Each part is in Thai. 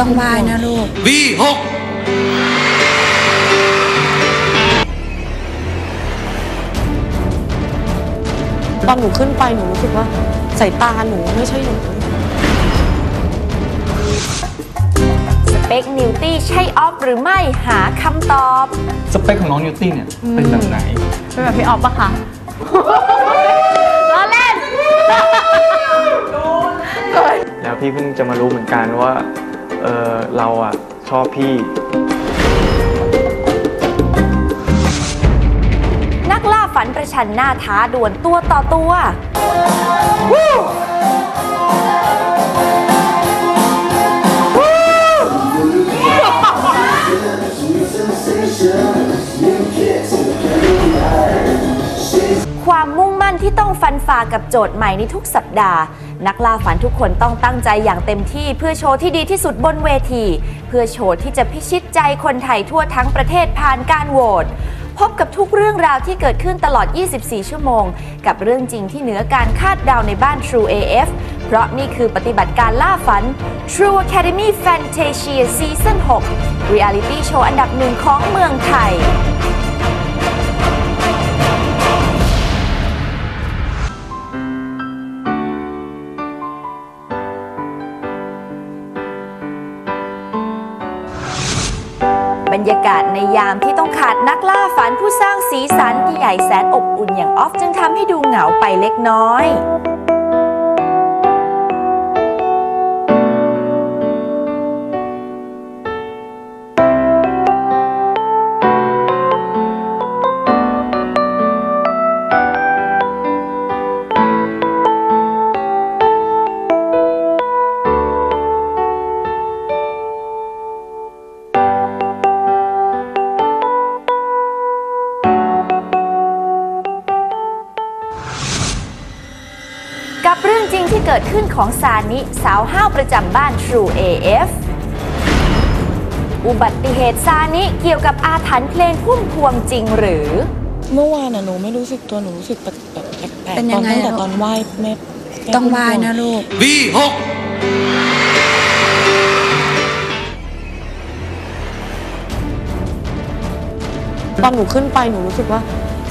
ต้องไหว้นะลูก V6 ตอนหนูขึ้นไปหนูรู้สึกว่าสายตาหนูไม่ใช่หนูสเปคนิวตี้ใช่ออฟหรือไม่หาคำตอบ สเปคของน้องนิวตี้เนี่ยเป็นแบบไหน เป็นแบบพี่ออฟปะคะแล้วพี่เพิ่งจะมารู้เหมือนกันว่าเออเราอะชอบพี่ นักล่าฝันประชันหน้าท้าดวลตัวต่อตัว ความมุ่งมั่นที่ต้องฟันฝ่ากับโจทย์ใหม่ในทุกสัปดาห์ นักล่าฝันทุกคนต้องตั้งใจอย่างเต็มที่เพื่อโชว์ที่ดีที่สุดบนเวที เพื่อโชว์ที่จะพิชิตใจคนไทยทั่วทั้งประเทศผ่านการโหวตพบกับทุกเรื่องราวที่เกิดขึ้นตลอด 24 ชั่วโมง กับเรื่องจริงที่เหนือการคาดเดาในบ้าน True AF เพราะนี่คือปฏิบัติการล่าฝัน True Academy Fantasia Season 6 Reality Show อันดับหนึ่งของเมืองไทย ยามที่ต้องขาดนักล่าฝันผู้สร้างสีสันที่ใหญ่แสนอบอุ่นอย่างออฟจึงทำให้ดูเหงาไปเล็กน้อย เรื่องจริงที่เกิดขึ้นของซานิสาวห้าวประจำบ้าน True AF อุบัติเหตุซานิเกี่ยวกับอาถรรพ์เพลงพุ่มพวงจริงหรือ เมื่อวานน่ะหนูไม่รู้สึกตัวหนูรู้สึกแบบแบบแปลกเป็นๆยัตอนงไงตั้งแต่อะลูก ตอนไหว้แม่แม่ต้องไหว้พุ่มพวนะลูก V6 ตอนหนูขึ้นไปหนูรู้สึกว่า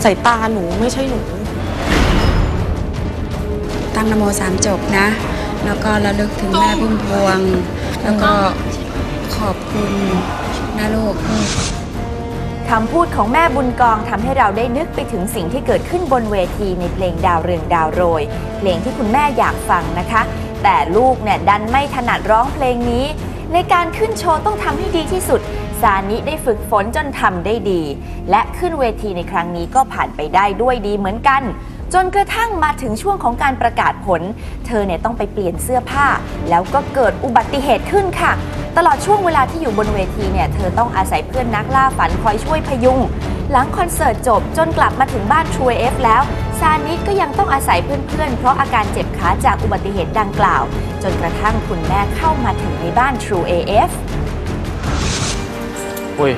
สายตาหนูไม่ใช่หนูตั้ งนโมสามจบนะ แล้วก็ระลึกถึงแม่พุ่มพวง แล้วก็ขอบคุณนะลูกคำพูดของแม่บุญกองทำให้เราได้นึกไปถึงสิ่งที่เกิดขึ้นบนเวทีในเพลงดาวเรืองดาวโรย เพลงที่คุณแม่อยากฟังนะคะ แต่ลูกเนี่ยดันไม่ถนัดร้องเพลงนี้ ในการขึ้นโชว์ต้องทำให้ดีที่สุดซานิได้ฝึกฝนจนทำได้ดี และขึ้นเวทีในครั้งนี้ก็ผ่านไปได้ด้วยดีเหมือนกัน จนกระทั่งมาถึงช่วงของการประกาศผล เธอเนี่ยต้องไปเปลี่ยนเสื้อผ้า แล้วก็เกิดอุบัติเหตุขึ้นค่ะ ตลอดช่วงเวลาที่อยู่บนเวทีเนี่ยเธอต้องอาศัยเพื่อนนักล่าฝันคอยช่วยพยุง หลังคอนเสิร์ตจบจนกลับมาถึงบ้าน True AF แล้วซานิก็ยังต้องอาศัยเพื่อนๆ เพราะอาการเจ็บขาจากอุบัติเหตุดังกล่าว จนกระทั่งคุณแม่เข้ามาถึงในบ้าน True AF อุ้ย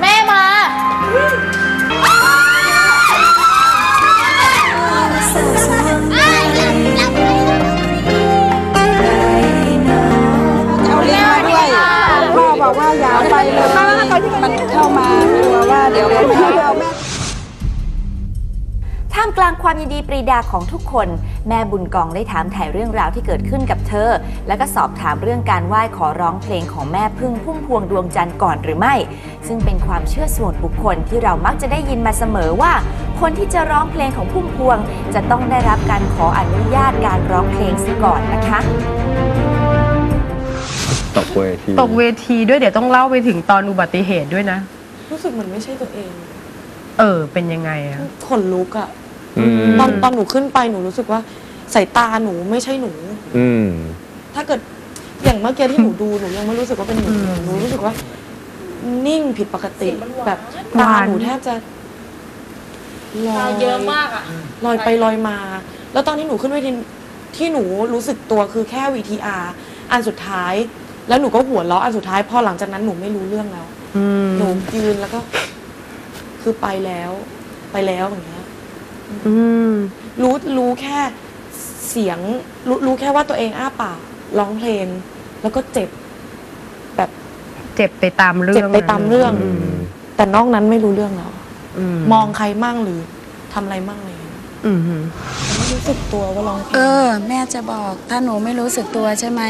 แม่มา เอาเลี้ยงมาด้วยพ่อบอกว่าอย่าเอาไปเลยมันเข้ามากลัวว่าเดี๋ยวเป็นข้าวแม่ท่ามกลางความยินดีปรีดาของทุกคน แม่บุญกองได้ถามถ่ายเรื่องราวที่เกิดขึ้นกับเธอ แล้วก็สอบถามเรื่องการไหว้ขอร้องเพลงของแม่พึ่งพุ่มพวงดวงจันทร์ก่อนหรือไม่ ซึ่งเป็นความเชื่อส่วนบุคคลที่เรามักจะได้ยินมาเสมอว่า คนที่จะร้องเพลงของพุ่มพวง จะต้องได้รับการขออนุญาตการร้องเพลงซะก่อนนะคะตกเวทีตกเวทีด้วยเดี๋ยวต้องเล่าไปถึงตอนอุบัติเหตุด้วยนะ รู้สึกเหมือนไม่ใช่ตัวเอง เออ เป็นยังไงอะขนลุกอะอืมตอนตอนหนูขึ้นไปหนูรู้สึกว่าสายตาหนูไม่ใช่หนู อืม ถ้าเกิดอย่างเมื่อกี้ที่หนูดูหนูยังไม่รู้สึกว่าเป็นหนูเลยหนูรู้สึกว่า นิ่งผิดปกติแบบตาหนูแทบจะลอยเยอะมากอะลอยไปลอยมา แล้วตอนที่หนูขึ้นเวทีที่หนูรู้สึกตัวคือแค่ VTR อันสุดท้าย แล้วหนูก็หัวเราะอันสุดท้ายพอหลังจากนั้นหนูไม่รู้เรื่องแล้วอืมหนูยืนแล้วก็ คือไปแล้ว ไปแล้วอย่างเงี้ยอืมรู้รู้แค่เสียง รู้รู้แค่ว่าตัวเองอ้าปาก ร้องเพลง แล้วก็เจ็บแบบเจ็บไปตามเรื่องเจ็บไปตามเรื่องมแต่นอกนั้นไม่รู้เรื่องแล้วมมองใครมั่งหรือทำอะไรมั่งอะไรอย่างเงี้ยอืมไม่รู้สึกตัวว่าร้องเพลเองอ แม่จะบอกถ้าหนูไม่รู้สึกตัวใช่ไหม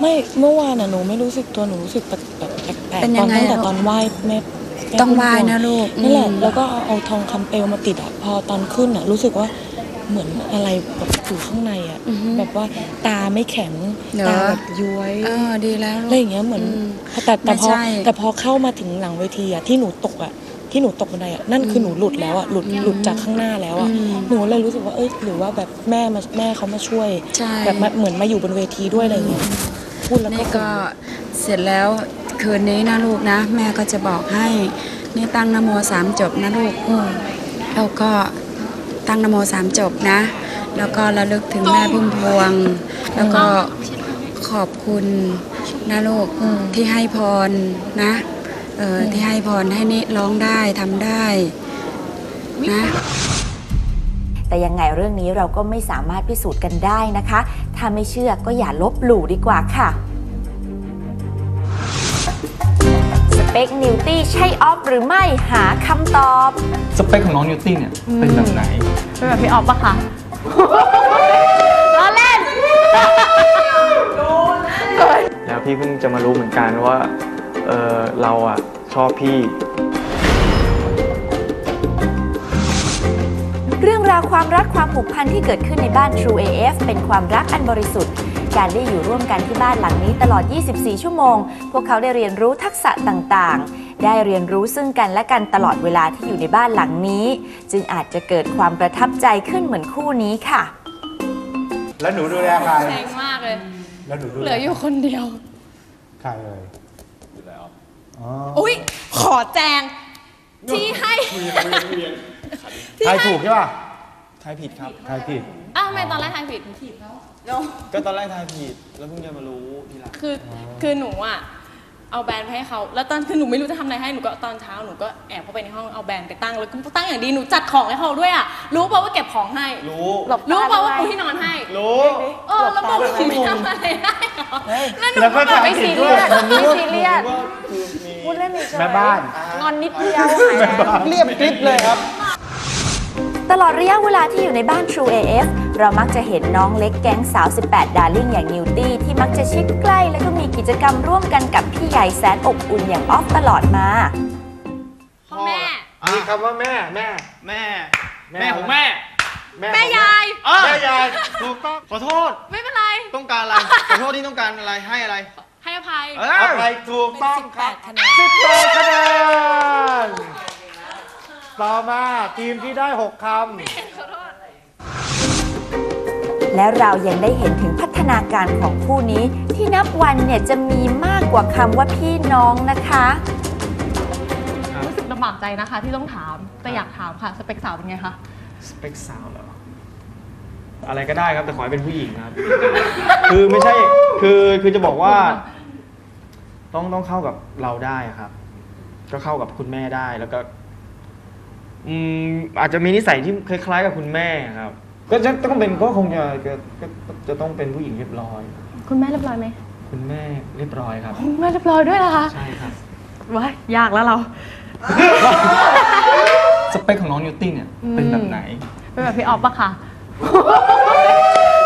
ไม่เมื่อวานน่ะหนูไม่รู้สึกตัวหนูรู้สึกแบบแบบแปลกเป็นๆยัตอนงไงตั้งแต่ลูก ตอนไหว้แม่แม่ต้องไหว้พุ่มพวนะลูกนั่นแหละอืมแล้วก็เอาเอาทองคำเปลวมาติดอะพอตอนขึ้นอะรู้สึกว่า เหมือนอะไรแบบอยู่ข้างในอะอือฮึแบบว่าตาไม่แข็งเหรอ ตาแบบย้วยเออดีแล้วอะไรลูอกย่างเงี้ยเหมือนอืมแต่แต่พอไม่ใช่ แต่พอเข้ามาถึงหลังเวทีอะที่หนูตกอะที่หนูตกบันไดอะนั่นคือหนูหลุดแล้วอะหลุดหลุดจากข้างหน้าแล้วอะอืม หนูเลยรู้สึกว่าเอ้ยหรือว่าแบบแม่มาแม่เขามาช่วย ใช่ แบบมาเหมือนมาอยู่บนเวทีด้วยอะไรอย่างเงี้ยพูดแล้วก็นี่ก็เสร็จแล้วคืนนี้นะลูกนะ แม่ก็จะบอกให้ นี่ตั้งนโมสามจบนะลูกแล้วก็ ตั้งนโมสามจบนะ แล้วก็ระลึกถึงแม่พุ่มพวง แล้วก็ขอบคุณนะลูกที่ให้พรนะเออที่ให้พรให้นี่ร้องได้ทำได้นะแต่ยังไงเรื่องนี้เราก็ไม่สามารถพิสูจน์กันได้นะคะ ถ้าไม่เชื่อก็อย่าลบหลู่ดีกว่าค่ะ เปคนิวตี้ใช่ออฟหรือไม่หาคำตอบ สเปคของน้องนิวตี้เนี่ยเป็นแบบไหน เป็นแบบพี่ออฟปะคะล้อเล่นแล้วพี่เพิ่งจะมารู้เหมือนกันว่า เออเราอะ ชอบพี่ เรื่องราวความรักความผูกพันที่เกิดขึ้นในบ้าน True AF เป็นความรักอันบริสุทธิ์ การได้อยู่ร่วมกันที่บ้านหลังนี้ตลอด 24 ชั่วโมง พวกเขาได้เรียนรู้ทักษะต่างๆ ได้เรียนรู้ซึ่งกันและกันตลอดเวลาที่อยู่ในบ้านหลังนี้ จึงอาจจะเกิดความประทับใจขึ้นเหมือนคู่นี้ค่ะ แล้วหนูดูแลใครแพงมากเลย แล้วหนูดูเหลืออยู่คนเดียว ใครเลยอยู่แล้วอ๋ออุ้ยขอแจงที่ให้ใครถูกใช่ป่ะทายผิดครับใครผิดอ้าวทำไมตอนแรกทายผิดก็ตอนแรกทายผิด แล้วเพิ่งจะมารู้ทีหลัง คือคือหนูอะเอาแบรนด์ไปให้เขา แล้วตอนคือหนูไม่รู้จะทำอะไรให้ หนูก็ตอนเช้าหนูก็แอบเข้าไปในห้องเอาแบรนด์ไปตั้ง แล้วก็ตั้งอย่างดี หนูจัดของให้เขาด้วยอะ รู้เปล่าว่าเก็บของให้ รู้รู้เปล่าว่าปูที่นอนให้ รู้ เออแล้วบอกหนูไม่ทำอะไรได้เหรอแล้วหนูแล้วก็ก็แบบทำไม่ผิซีดด้เรีวย ยสผมนึกว่าไม่ซีเรียสพูดเล่นเฉยแม่บ้าน งอนนิดเดียวหายแล้ว เรียบกริบเลยครับ ตลอดระยะเวลาที่อยู่ในบ้าน True AF เรามักจะเห็นน้องเล็กแก๊งสาว 18 ดาร์ลิ่งอย่างนิวตี้ที่มักจะชิดใกล้ และก็มีกิจกรรมร่วมกันกับพี่ใหญ่แสนอบอุ่นอย่างออฟตลอดมา พ่อแม่ มีคำว่าแม่แม่ แม่ แม่ของแม่ แม่แม่ยายแม่ยายถูกต้องขอโทษ ไม่เป็นไร ต้องการอะไร ขอโทษที่ต้องการอะไร ให้อะไร ให้อภัยเอเอาอไปถูกต้องครับ18คะแนนสิบแปดคะแนนต่อมาทีมที่ได้หกคำ และเรายังได้เห็นถึงพัฒนาการของคู่นี้ ที่นับวันเนี่ยจะมีมากกว่าคำว่าพี่น้องนะคะ รู้สึกลำบากใจนะคะ ที่ต้องถาม แต่อยากถามค่ะ สเปคสาวเป็นไงคะ สเปคสาวเหรอ อะไรก็ได้ครับ แต่ขอให้เป็นผู้หญิงครับ คือไม่ใช่ คือคือจะบอกว่า ต้องต้องเข้ากับเราได้ครับ ก็เข้ากับคุณแม่ได้แล้วก็ อืมอาจจะมีนิสัยที่คล้ายๆกับคุณแม่ครับ ก็จะต้องเป็นก็คงจะก็ก็ก็จะต้องเป็นผู้หญิงเรียบร้อย คุณแม่เรียบร้อยไหมคุณแม่เรียบร้อยครับ คุณแม่เรียบร้อยด้วยเหรอคะใช่ครับ ว้ายยากแล้วเรา สเปคของน้องนิวตี้เนี่ยเป็นแบบไหน เป็นแบบพี่ออฟปะคะ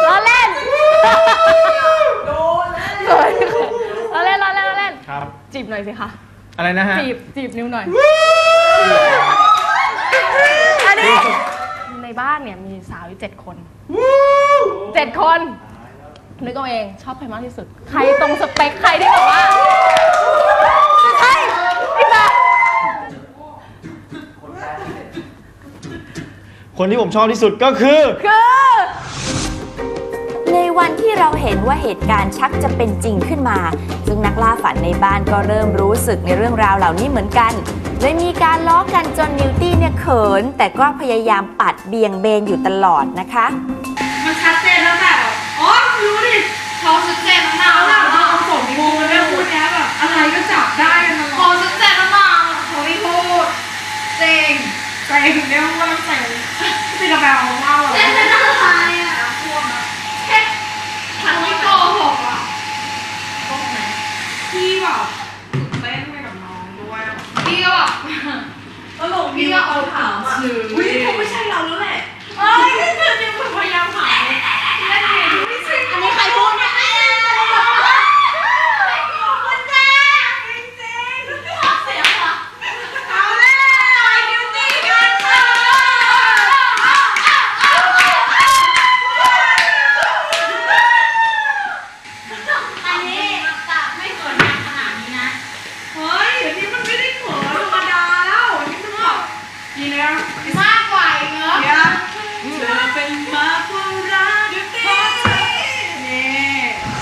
ล้อเล่นล้อเล่นล้อเล่นล้อเล่น ครับ จีบหน่อยสิคะ อะไรนะฮะ จีบจีบนิ้วหน่อย อันนี้ ในบ้านเนี่ยมีสาวอยู่เจ็ดคนเจ็ดคนนึกเอาเองชอบใครมากที่สุด ใครตรงสเปคใครที่แบบว่าใครพี่แบบคนที่ผมชอบที่สุดก็คือคือใน วันที่เราเห็นว่าเหตุการณ์ชักจะเป็นจริงขึ้นมา ซึ่งนักล่าฝันในบ้านก็เริ่มรู้สึกในเรื่องราวเหล่านี้เหมือนกันเลยมีการล้อกันจนนิวตี้เนี่ยเขิน แต่ก็พยายามปัดเบี่ยงเบนอยู่ตลอดนะคะ มันชัดเจนแล้วแบบอ๋อรู้ดิ พี่ก็แบบตลกพี่ก็เอาถามอะ อุ้ยคงไม่ใช่เราแล้วแหละ เอ้ยคือยังพยายามหา